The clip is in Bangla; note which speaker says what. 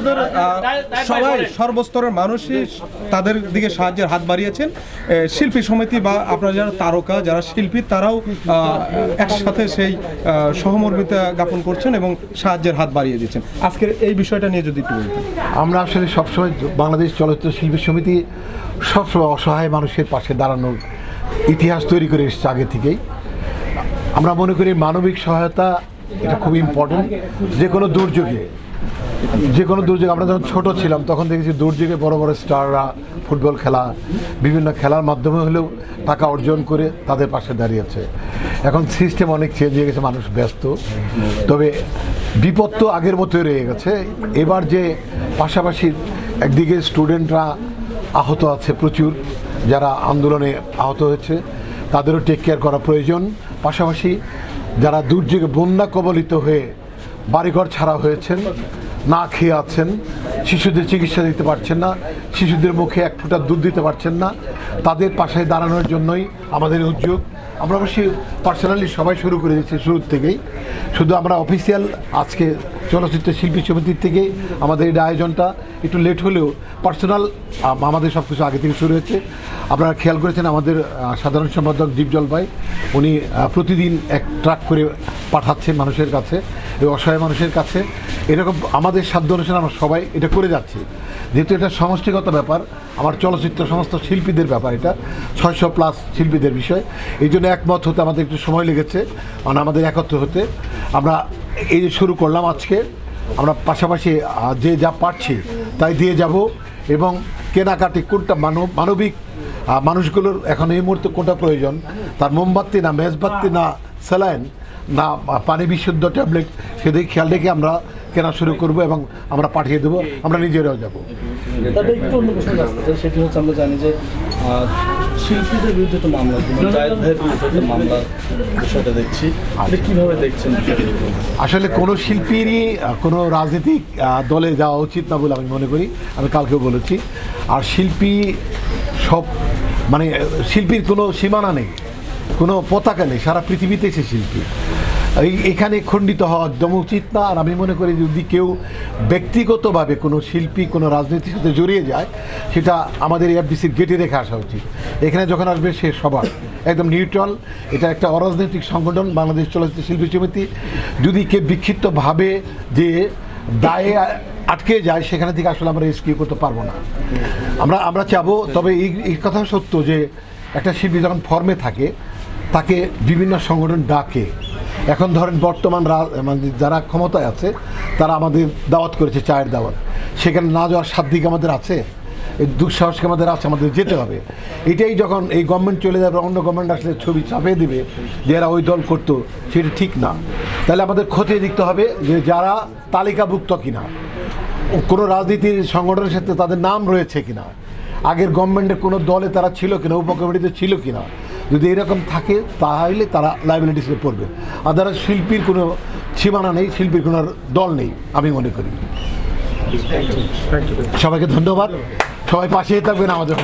Speaker 1: আপনাদের সবাই সর্বস্তরের মানুষই তাদের দিকে সাহায্যের হাত বাড়িয়েছেন। শিল্পী সমিতি বা আপনারা যারা তারকা যারা শিল্পী তারাও একসাথে সেই সহমর্মিতা জ্ঞাপন করছেন এবং সাহায্যের হাত বাড়িয়ে দিচ্ছেন। আজকের এই বিষয়টা নিয়ে যদি একটু বলতেন।
Speaker 2: আমরা আসলে সবসময় বাংলাদেশ চলচ্চিত্র শিল্পী সমিতি সবসময় অসহায় মানুষের পাশে দাঁড়ানোর ইতিহাস তৈরি করে এসেছে আগে থেকেই। আমরা মনে করি মানবিক সহায়তা এটা খুব ইম্পর্টেন্ট যে কোনো দুর্যোগে যে কোনো দুর্যোগে, আমরা যখন ছোট ছিলাম, তখন দেখেছি দুর্যোগে বড় বড় স্টাররা ফুটবল খেলা, বিভিন্ন খেলার মাধ্যমে হলেও টাকা অর্জন করে তাদের পাশে দাঁড়িয়েছে। এখন সিস্টেম অনেক চেঞ্জ হয়ে গেছে, মানুষ ব্যস্ত। তবে বিপদ তো আগের মতোই রয়ে গেছে। এবার যে পাশাপাশি একদিকে স্টুডেন্টরা আহত আছে প্রচুর, যারা আন্দোলনে আহত হয়েছে, তাদেরও টেক কেয়ার করা প্রয়োজন। পাশাপাশি যারা দুর্যোগে বন্যা কবলিত হয়ে বাড়িঘর ছাড়া হয়েছেন না খেয়ে আছেন, শিশুদের চিকিৎসা দিতে পারছেন না, শিশুদের মুখে এক ফোঁটা দুধ দিতে পারছেন না, তাদের পাশে দাঁড়ানোর জন্যই আমাদের উদ্যোগ। আমরা অবশ্যই পার্সোনালি সবাই শুরু করে দিচ্ছি শুরুর থেকেই। শুধু আমরা অফিসিয়াল আজকে চলচ্চিত্র শিল্পী সমিতির থেকে আমাদের এই আয়োজনটা একটু লেট হলেও পার্সোনাল আমাদের সব কিছু আগে থেকে শুরু হয়েছে। আপনারা খেয়াল করেছেন আমাদের সাধারণ সম্পাদক দীপজল ভাই উনি প্রতিদিন এক ট্রাক করে পাঠাচ্ছেন মানুষের কাছে, এই অসহায় মানুষের কাছে। এরকম আমাদের সাধ্য অনুসারে আমরা সবাই এটা করে যাচ্ছি। যেহেতু এটা সমষ্টিগত ব্যাপার, আমার চলচ্চিত্র সমস্ত শিল্পীদের ব্যাপার এটা, ছয়শো প্লাস শিল্পীদের বিষয়। এই জন্য একমত হতে আমাদের একটু সময় লেগেছে মানে আমাদের একত্র হতে। আমরা এই যে শুরু করলাম আজকে আমরা পাশাপাশি যে যা পারছি তাই দিয়ে যাব এবং কেনাকাটি কোনটা মানব, মানবিক মানুষগুলোর এখন এই মুহূর্তে কোনটা প্রয়োজন? তার মোমবাতি না, মেজবাতি না, স্যালাইন না পানি বিশুদ্ধ ট্যাবলেট সেদিকে খেয়াল রেখে আমরা কেনা শুরু করব এবং আমরা পাঠিয়ে দেবো, আমরা নিজেরাও যাব।
Speaker 3: সেটি হচ্ছে আমরা জানি যে শিল্পীদের বিরুদ্ধে তো মামলা যেমন জায়েদ ভাইয়ের বিরুদ্ধে মামলার বিষয়টা দেখছি। কীভাবে দেখছেন?
Speaker 2: আসলে কোনো শিল্পীরই, কোনো রাজনৈতিক দলে যাওয়া উচিত না বলে আমি মনে করি। আমি কালকেও বলেছি। আর শিল্পী সব মানে শিল্পীর কোনো সীমানা নেই, কোনো পতাকা নেই। সারা পৃথিবীতে সে শিল্পী। এখানে খণ্ডিত হওয়া একদম উচিত না। আর আমি মনে করি যদি কেউ ব্যক্তিগতভাবে কোনো শিল্পী, কোনো রাজনীতির সাথে জড়িয়ে যায়, সেটা আমাদের এফডিসির গেটে রেখে আসা উচিত। এখানে যখন আসবে সে সবার। একদম নিউট্রাল এটা একটা অরাজনৈতিক সংগঠন, বাংলাদেশ চলচ্চিত্র শিল্পী সমিতি। যদি কে বিক্ষিপ্তভাবে যে দায়ে আটকে যায়, সেখানে থেকে আসলে আমরা রেস্কিউ করতে পারব না। আমরা আমরা চাবো, তবে এই এই কথা সত্য যে একটা শিল্পী যখন ফর্মে থাকে, তাকে বিভিন্ন সংগঠন ডাকে। এখন ধরেন বর্তমান মানে যারা ক্ষমতায় আছে, তারা আমাদের দাওয়াত করেছে চায়ের দাওয়াত। সেখানে না যাওয়ার সাধ্য আমাদের আছে, এই দুঃসাহসকে আমাদের আছে, আমাদের যেতে হবে। এটাই যখন এই গভর্নমেন্ট চলে যাবে, অন্য গভর্নমেন্ট আসলে ছবি চাপিয়ে দেবে যে এরা ওই দল করতো, সেটা ঠিক না। তাহলে আমাদের খতিয়ে দেখতে হবে যে যারা তালিকাভুক্ত কিনা, কোনো রাজনীতির সংগঠনের সাথে তাদের নাম রয়েছে কিনা, আগের গভর্নমেন্টের কোনো দলে তারা ছিল কিনা, উপকমিটিতে ছিল কিনা যদি এরকম থাকে, তাহলে তারা লাইবিলিটিসে পড়বে। আদারা শিল্পীর কোনো সীমানা নেই, শিল্পীর কোনো দল নেই, আমি মনে করি। সবাইকে ধন্যবাদ। সবাই পাশেই থাকবেন আমাদের